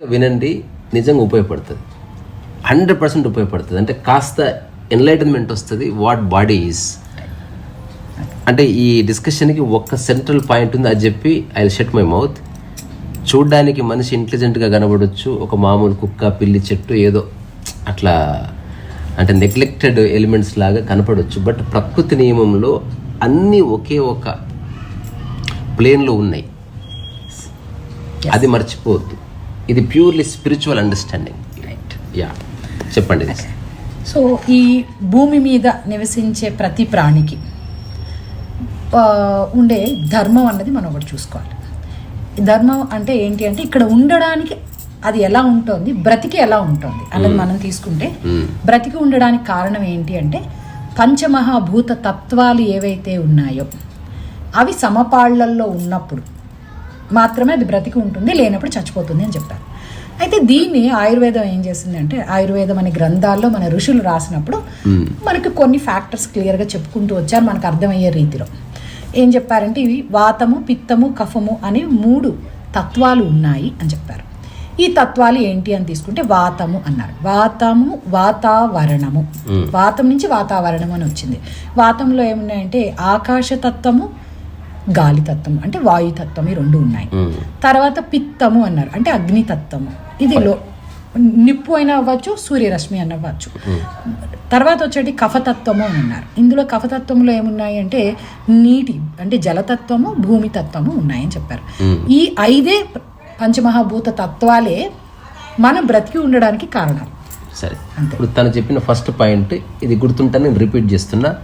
వినండి నిజంగా ఉపయోగపడుతుంది. హండ్రెడ్ పర్సెంట్ ఉపయోగపడుతుంది. అంటే కాస్త ఎన్లైటన్మెంట్ వస్తుంది వాట్ బాడీ ఈజ్ అంటే ఈ డిస్కషన్కి ఒక్క సెంట్రల్ పాయింట్ ఉంది అది చెప్పి ఐ షెట్ మై మౌత్ చూడ్డానికి మనిషి ఇంటెలిజెంట్గా కనబడొచ్చు ఒక మామూలు కుక్క పిల్లి చెట్టు ఏదో అట్లా అంటే నెగ్లెక్టెడ్ ఎలిమెంట్స్ లాగా కనపడవచ్చు బట్ ప్రకృతి నియమంలో అన్నీ ఒకే ఒక ప్లేన్లో ఉన్నాయి. అది మర్చిపోవద్దు. ఇది purely spiritual understanding. Right yeah. చెప్పండి. సో ఈ భూమి మీద నివసించే ప్రతి ప్రాణికి ఉండే ధర్మం అన్నది మనం ఒకటి చూసుకోవాలి. ధర్మం అంటే ఏంటి అంటే ఇక్కడ ఉండడానికి అది ఎలా ఉంటుంది బ్రతికి ఎలా ఉంటుంది అన్నది మనం తీసుకుంటే మ్మ్. బ్రతికి ఉండడానికి కారణం ఏంటి అంటే పంచమహాభూత తత్వాలు ఏవైతే ఉన్నాయో అవి సమపాళ్ళల్లో ఉన్నప్పుడు మాత్రమే అది బ్రతికి ఉంటుంది లేనప్పుడు చచ్చిపోతుంది అని చెప్పారు అయితే దీన్ని ఆయుర్వేదం ఏం చేసింది అంటే ఆయుర్వేదం అనే గ్రంథాల్లో మన ఋషులు రాసినప్పుడు. మనకి కొన్ని ఫ్యాక్టర్స్ క్లియర్గా చెప్పుకుంటూ వచ్చారు మనకు అర్థమయ్యే రీతిలో. ఏం చెప్పారంటే ఇవి వాతము పిత్తము కఫము అనే మూడు తత్వాలు ఉన్నాయి అని చెప్పారు. ఈ తత్వాలు ఏంటి అని తీసుకుంటే వాతము అన్నారు. వాతము వాతావరణము. వాతం నుంచి వాతావరణం అని వచ్చింది. వాతంలో ఏమున్నాయంటే ఆకాశతత్వము గాలితత్వము అంటే వాయుతత్వం ఈ రెండు ఉన్నాయి. తర్వాత పిత్తము అన్నారు అంటే అగ్నితత్వము. ఇది లో నిప్పు అయినా అవ్వచ్చు సూర్యరశ్మి అని అవ్వచ్చు. తర్వాత వచ్చేటి కఫతత్వము అని అన్నారు. ఇందులో కఫతత్వంలో ఏమున్నాయి అంటే నీటి అంటే జలతత్వము భూమి తత్వము ఉన్నాయని చెప్పారు. ఈ ఐదే పంచమహాభూత తత్వాలే మన బ్రతికి ఉండడానికి కారణాలు సరే. అంతే. ఇప్పుడు తను చెప్పిన ఫస్ట్ పాయింట్ ఇది గుర్తుంటే నేను రిపీట్ చేస్తున్నా.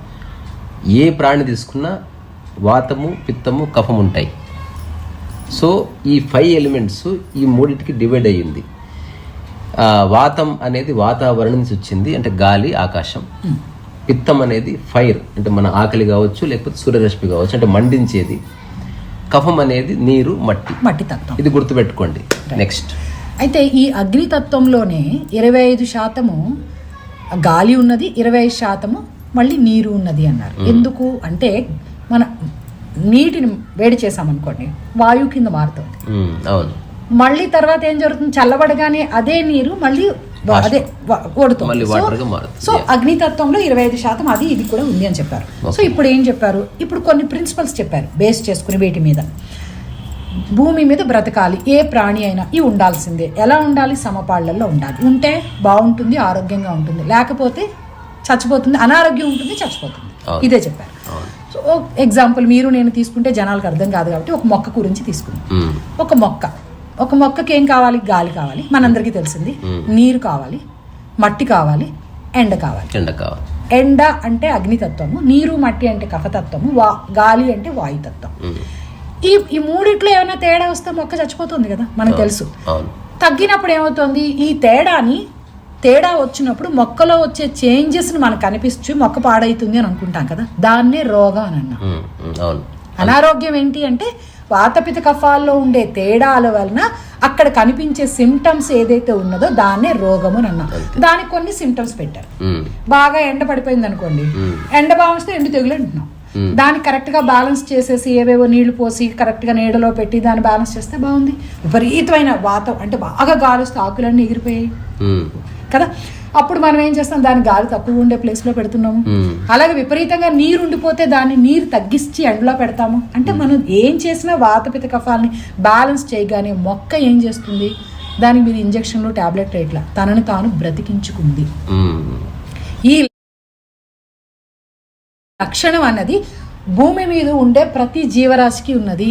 ఏ ప్రాణి తీసుకున్నా వాతము పిత్తము కఫం ఉంటాయి. సో ఈ ఫైవ్ ఎలిమెంట్స్ ఈ మూడింటికి డివైడ్ అయ్యింది. ఆ, వాతం అనేది వాతావరణం నుంచి వచ్చింది అంటే గాలి ఆకాశం. పిత్తం అనేది ఫైర్ అంటే మన ఆకలి కావచ్చు లేకపోతే సూర్యరశ్మి కావచ్చు అంటే మండించేది. కఫం అనేది నీరు మట్టి. మట్టి తత్వం. ఇది గుర్తుపెట్టుకోండి. నెక్స్ట్ అయితే ఈ అగ్నితత్వంలోనే ఇరవై ఐదు శాతము గాలి ఉన్నది ఇరవై ఐదు శాతము మళ్ళీ నీరు ఉన్నది అన్నారు. ఎందుకు? అంటే మన నీటిని వేడి చేసామనుకోండి వాయువు కింద మారుతుంది. అవును. మళ్ళీ తర్వాత ఏం జరుగుతుంది? చల్లబడగానే అదే నీరు మళ్ళీ అదే మళ్ళీ సో- అగ్నితత్వంలో ఇరవై ఐదు శాతం అది ఇది కూడా ఉంది అని చెప్పారు. సో ఇప్పుడు ఏం చెప్పారు? ఇప్పుడు కొన్ని ప్రిన్సిపల్స్ చెప్పారు బేస్ చేసుకుని వీటి మీద. భూమి మీద బ్రతకాలి ఏ ప్రాణి అయినా ఇవి ఉండాల్సిందే. ఎలా ఉండాలి? సమపాళ్ళలో ఉండాలి. ఉంటే బాగుంటుంది ఆరోగ్యంగా ఉంటుంది. లేకపోతే చచ్చిపోతుంది అనారోగ్యం ఉంటుంది చచ్చిపోతుంది. ఇదే చెప్పారు. సో ఎగ్జాంపుల్ మీరు నేను తీసుకుంటే జనాలకు అర్థం కాదు కాబట్టి ఒక మొక్క గురించి తీసుకుందాం. ఉమ్, ఒక మొక్క. ఒక మొక్కకి ఏం కావాలి? గాలి కావాలి. మనందరికీ తెలిసింది. మ్మ్. నీరు కావాలి. మట్టి కావాలి. ఎండ కావాలి. ఎండ కావాలి. ఎండ అంటే అగ్నితత్వము. నీరు మట్టి అంటే కఫతత్వము. వా గాలి అంటే వాయుతత్వం. ఉమ్, ఈ ఈ మూడిట్లో ఏమైనా తేడా వస్తే మొక్క చచ్చిపోతుంది కదా? మనకు తెలుసు. తగ్గినప్పుడు ఏమవుతుంది? ఈ తేడాని తేడా వచ్చినప్పుడు మొక్కలో వచ్చే చేంజెస్ని మనకు కనిపించి మొక్క పాడవుతుంది అని అనుకుంటాం కదా. దాన్నే రోగం అని అన్నాం. అనారోగ్యం ఏంటి అంటే వాతపిత కఫాల్లో ఉండే తేడాల వలన అక్కడ కనిపించే సిమ్టమ్స్ ఏదైతే ఉన్నదో దాన్నే రోగము అని అన్నాం. దానికి కొన్ని సిమ్టమ్స్ పెట్టారు. బాగా ఎండ పడిపోయింది అనుకోండి. ఎండ బాగా వస్తే ఎండు తెగులు అంటున్నాం. దాన్ని కరెక్ట్గా బ్యాలెన్స్ చేసేసి ఏవేవో నీళ్ళు పోసి కరెక్ట్గా నీడలో పెట్టి దాన్ని బ్యాలెన్స్ చేస్తే బాగుంది. విపరీతమైన వాతం అంటే బాగా గాలి వస్తే ఆకులన్నీ ఎగిరిపోయాయి. ఉమ్, కదా? అప్పుడు మనం ఏం చేస్తాం? దాన్ని గాలి తక్కువ ఉండే ప్లేస్లో పెడుతున్నాము. ఉమ్, అలాగే విపరీతంగా నీరు ఉండిపోతే దాన్ని నీరు తగ్గించి ఎండలో పెడతాము. అంటే మనం ఏం చేసినా వాతపిత కఫాలని బ్యాలెన్స్ చేయగానే మొక్క ఏం చేస్తుంది? దానికి మీరు ఇంజక్షన్లు టాబ్లెట్ ఇట్లా తనని తాను బ్రతికించుకుంది. ఈ లక్షణం అన్నది భూమి మీద ఉండే ప్రతి జీవరాశికి ఉన్నది.